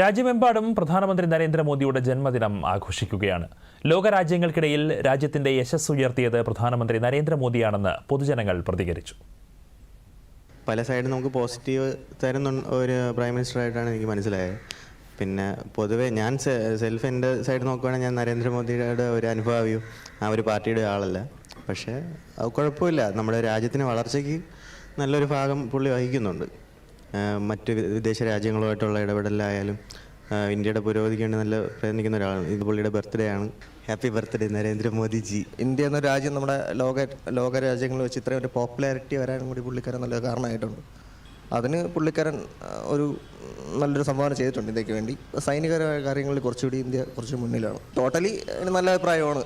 രാജ്യമെമ്പാടും പ്രധാനമന്ത്രി നരേന്ദ്രമോദിയുടെ ജന്മദിനം ആഘോഷിക്കുകയാണ്. ലോകരാജ്യങ്ങൾക്കിടയിൽ രാജ്യത്തിന്റെ യശസ് ഉയർത്തിയത് പ്രധാനമന്ത്രി നരേന്ദ്രമോദിയാണെന്ന് പൊതുജനങ്ങൾ പ്രതികരിച്ചു. പല സൈഡിൽ നമുക്ക് പോസിറ്റീവ് തരുന്ന ഒരു പ്രൈം മിനിസ്റ്റർ ആയിട്ടാണ് എനിക്ക് മനസ്സിലായത്. പിന്നെ പൊതുവേ ഞാൻ സെൽഫ് എന്റെ സൈഡ് നോക്കുകയാണെങ്കിൽ ഞാൻ നരേന്ദ്രമോദിയുടെ ഒരു അനുഭാവിയും ആ ഒരു പാർട്ടിയുടെ ആളല്ല. പക്ഷേ കുഴപ്പമില്ല. നമ്മുടെ രാജ്യത്തിന് വളർച്ചയ്ക്ക് നല്ലൊരു ഭാഗം പുള്ളി വഹിക്കുന്നുണ്ട്. മറ്റ് വിദേശ രാജ്യങ്ങളുമായിട്ടുള്ള ഇടപെടലായാലും ഇന്ത്യയുടെ പുരോഗതിക്ക് വേണ്ടി നല്ല പ്രയത്നിക്കുന്ന ഒരാളാണ്. ഇത് പുള്ളിയുടെ ബർത്ത്ഡേ ആണ്. Happy birthday Narendra Modi ji. ഇന്ത്യ എന്ന രാജ്യം നമ്മുടെ ലോക ലോക രാജ്യങ്ങളിൽ വെച്ച് ഇത്രയും ഒരു പോപ്പുലാരിറ്റി വരാനും കൂടി പുള്ളിക്കാരൻ നല്ല കാരണമായിട്ടുണ്ട്. അതിന് പുള്ളിക്കാരൻ ഒരു നല്ലൊരു സംഭാവന ചെയ്തിട്ടുണ്ട് ഇന്ത്യയ്ക്ക് വേണ്ടി. സൈനികരമായ കാര്യങ്ങളിൽ കുറച്ചുകൂടി ഇന്ത്യ കുറച്ച് മുന്നിലാണ്. ടോട്ടലി നല്ല അഭിപ്രായമാണ്.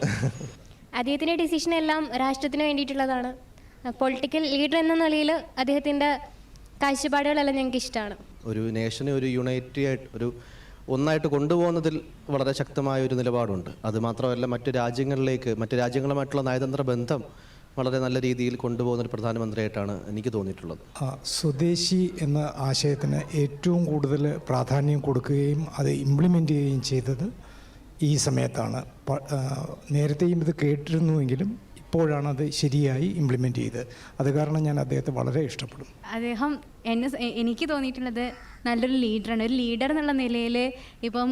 അദ്ദേഹത്തിന്റെ ഡിസിഷൻ എല്ലാം രാഷ്ട്രത്തിന് വേണ്ടിയിട്ടുള്ളതാണ്. പൊളിറ്റിക്കൽ ലീഡർ എന്ന നിലയിൽ അദ്ദേഹത്തിന്റെ കാഴ്ചപ്പാടുകളെല്ലാം ഞങ്ങൾക്ക് ഇഷ്ടമാണ്. ഒരു നേഷനെ ഒരു യുണൈറ്റി ആയിട്ട് ഒരു ഒന്നായിട്ട് കൊണ്ടുപോകുന്നതിൽ വളരെ ശക്തമായ ഒരു നിലപാടുണ്ട്. അത് മാത്രമല്ല മറ്റു രാജ്യങ്ങളിലേക്ക് മറ്റു രാജ്യങ്ങളുമായിട്ടുള്ള നയതന്ത്ര ബന്ധം വളരെ നല്ല രീതിയിൽ കൊണ്ടുപോകുന്ന ഒരു പ്രധാനമന്ത്രിയായിട്ടാണ് എനിക്ക് തോന്നിയിട്ടുള്ളത്. ആ, സ്വദേശി എന്ന ആശയത്തിന് ഏറ്റവും കൂടുതൽ പ്രാധാന്യം കൊടുക്കുകയും അത് ഇംപ്ലിമെന്റ് ചെയ്യുകയും ചെയ്തത് ഈ സമയത്താണ്. നേരത്തെയും ഇത് കേട്ടിരുന്നുവെങ്കിലും ഇപ്പോഴാണ് അത് ശരിയായി ഇംപ്ലിമെന്റ് ചെയ്തത്. അത് കാരണം ഞാൻ അദ്ദേഹത്തെ വളരെ ഇഷ്ടപ്പെടും. അദ്ദേഹം എന്നെ എനിക്ക് തോന്നിയിട്ടുള്ളത് നല്ലൊരു ലീഡറാണ് ഒരു ലീഡർ എന്നുള്ള നിലയിൽ ഇപ്പം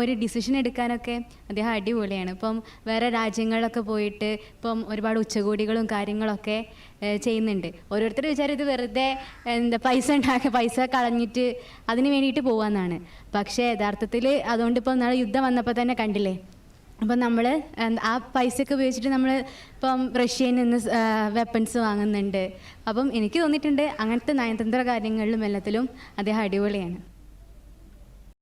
ഒരു ഡിസിഷൻ എടുക്കാനൊക്കെ അദ്ദേഹം അടിപൊളിയാണ്. ഇപ്പം വേറെ രാജ്യങ്ങളിലൊക്കെ പോയിട്ട് ഇപ്പം ഒരുപാട് ഉച്ചകോടികളും കാര്യങ്ങളൊക്കെ ചെയ്യുന്നുണ്ട്. ഓരോരുത്തർ വിചാരം ഇത് വെറുതെ എന്താ പൈസ ഉണ്ടാക്കുക പൈസ കളഞ്ഞിട്ട് അതിന് വേണ്ടിയിട്ട് പോകാമെന്നാണ് പക്ഷേ യഥാർത്ഥത്തിൽ അതുകൊണ്ട് ഇപ്പം നാളെ യുദ്ധം വന്നപ്പോൾ തന്നെ കണ്ടില്ലേ? അപ്പം നമ്മൾ ആ പൈസയൊക്കെ ഉപയോഗിച്ചിട്ട് നമ്മൾ ഇപ്പം റഷ്യയിൽ നിന്ന് വെപ്പൺസ് വാങ്ങുന്നുണ്ട്. അപ്പം എനിക്ക് തോന്നിയിട്ടുണ്ട് അങ്ങനത്തെ നയതന്ത്ര കാര്യങ്ങളിലും എല്ലാത്തിലും അദ്ദേഹം അടിപൊളിയാണ്.